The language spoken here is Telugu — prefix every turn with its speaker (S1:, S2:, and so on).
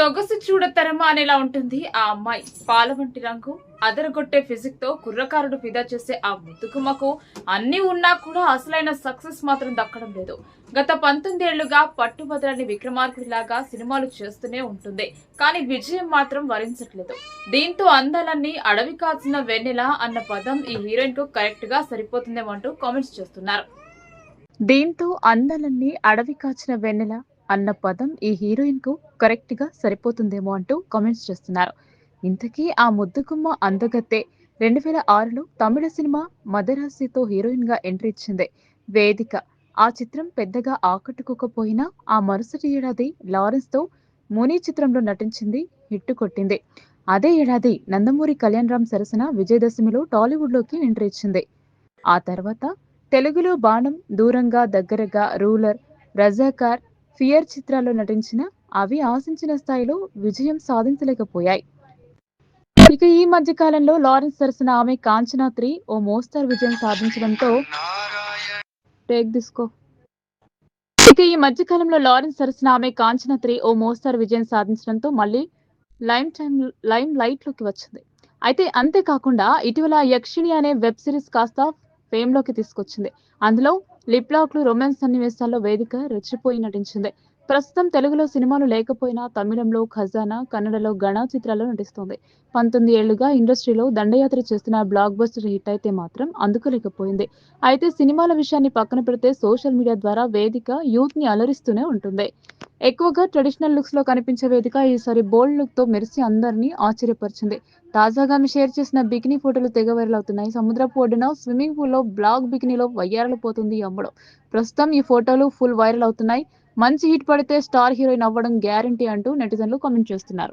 S1: సొగసు చూడతరమా అనేలా ఉంటుంది ఆ అమ్మాయి. పాల వంటి రంగు అదరగొట్టే ఫిజిక్తో కుర్రకారుడు ఫిదా చేసే ఆ ముతుకుమకు అన్ని ఉన్నా కూడా అసలైన సక్సెస్ మాత్రం దక్కడం లేదు. గత పంతొమ్మిది ఏళ్ళుగా పట్టుబదలని విక్రమార్కుడిలాగా సినిమాలు చేస్తూనే ఉంటుంది. కానీ విజయం మాత్రం వరించట్లేదు. దీంతో అందాలన్నీ అడవి కాల్చిన వెన్నెల అన్న పదం ఈ హీరోయిన్కు కరెక్ట్గా సరిపోతుందేమంటూ కామెంట్స్ చేస్తున్నారు. దీంతో అందాలన్నీ అడవి కాచిన వెన్నెల అన్న పదం ఈ హీరోయిన్కు కరెక్ట్గా సరిపోతుందేమో అంటూ కామెంట్స్ చేస్తున్నారు. ఇంతకీ ఆ ముద్దుగుమ్మ అందగత్తే రెండు వేల ఆరులో తమిళ సినిమా మదరాసితో హీరోయిన్గా ఎంట్రీ ఇచ్చింది. వేదిక. ఆ చిత్రం పెద్దగా ఆకట్టుకోకపోయినా ఆ మరుసటి ఏడాది లారెన్స్తో ముని చిత్రంలో నటించింది హిట్టు కొట్టింది. అదే ఏడాది నందమూరి కళ్యాణ్ రామ్ సరసన విజయదశమిలో టాలీవుడ్లోకి ఎంట్రీ ఇచ్చింది. ఆ తర్వాత తెలుగులో బాణం దూరంగా దగ్గరగా రూలర్ రజాకార్ ఫియర్ చిత్రాల్లో నటించిన అవి ఆశించిన స్థాయిలో విజయం సాధించలేకపోయాయి. ఇక ఈ మధ్య కాలంలో లారెన్స్ సరసన ఆమె కాంచనా త్రీ ఓ మోస్తారు విజయం సాధించడంతో టేక్ దిస్కో ఇక ఈ మధ్య కాలంలో లారెన్స్ సరసన ఆమె కాంచనా త్రీ ఓ మోస్తారు విజయం సాధించడంతో మళ్ళీ లైమ్ టైమ్ లైమ్ లైట్లోకి వచ్చింది. అయితే అంతేకాకుండా ఇటీవల యక్షిణి అనే వెబ్ సిరీస్ కాస్త ఫేమ్లోకి తీసుకొచ్చింది. అందులో లిప్ లాక్లు రొమాన్స్ సన్నివేశాల్లో వేదిక రెచ్చిపోయి నటించింది. ప్రస్తుతం తెలుగులో సినిమాలు లేకపోయినా తమిళంలో ఖజానా కన్నడలో గణ చిత్రాల్లో నటిస్తోంది. పంతొమ్మిది ఏళ్ళుగా ఇండస్ట్రీలో దండయాత్ర చేస్తున్న బ్లాక్ బస్టర్ హిట్ అయితే మాత్రం అందుకోలేకపోయింది. అయితే సినిమాల విషయాన్ని పక్కన పెడితే సోషల్ మీడియా ద్వారా వేదిక యూత్ని అలరిస్తూనే ఉంటుంది. ఎక్కువగా ట్రెడిషనల్ లుక్స్లో కనిపించే వేదిక ఈసారి బోల్డ్ లుక్తో మెరిసి అందరినీ ఆశ్చర్యపరిచింది. తాజాగా ఆమె షేర్ చేసిన బికినీ ఫోటోలు తెగ వైరల్ అవుతున్నాయి. సముద్రపు ఒడ్డున స్విమ్మింగ్ పూల్లో బ్లాక్ బికినీలో వయ్యారలు పోతుంది ఈ ప్రస్తుతం ఈ ఫోటోలు ఫుల్ వైరల్ అవుతున్నాయి. మంచి హిట్ పడితే స్టార్ హీరోయిన్ అవ్వడం గ్యారంటీ అంటూ నెటిజన్లు కామెంట్ చేస్తున్నారు.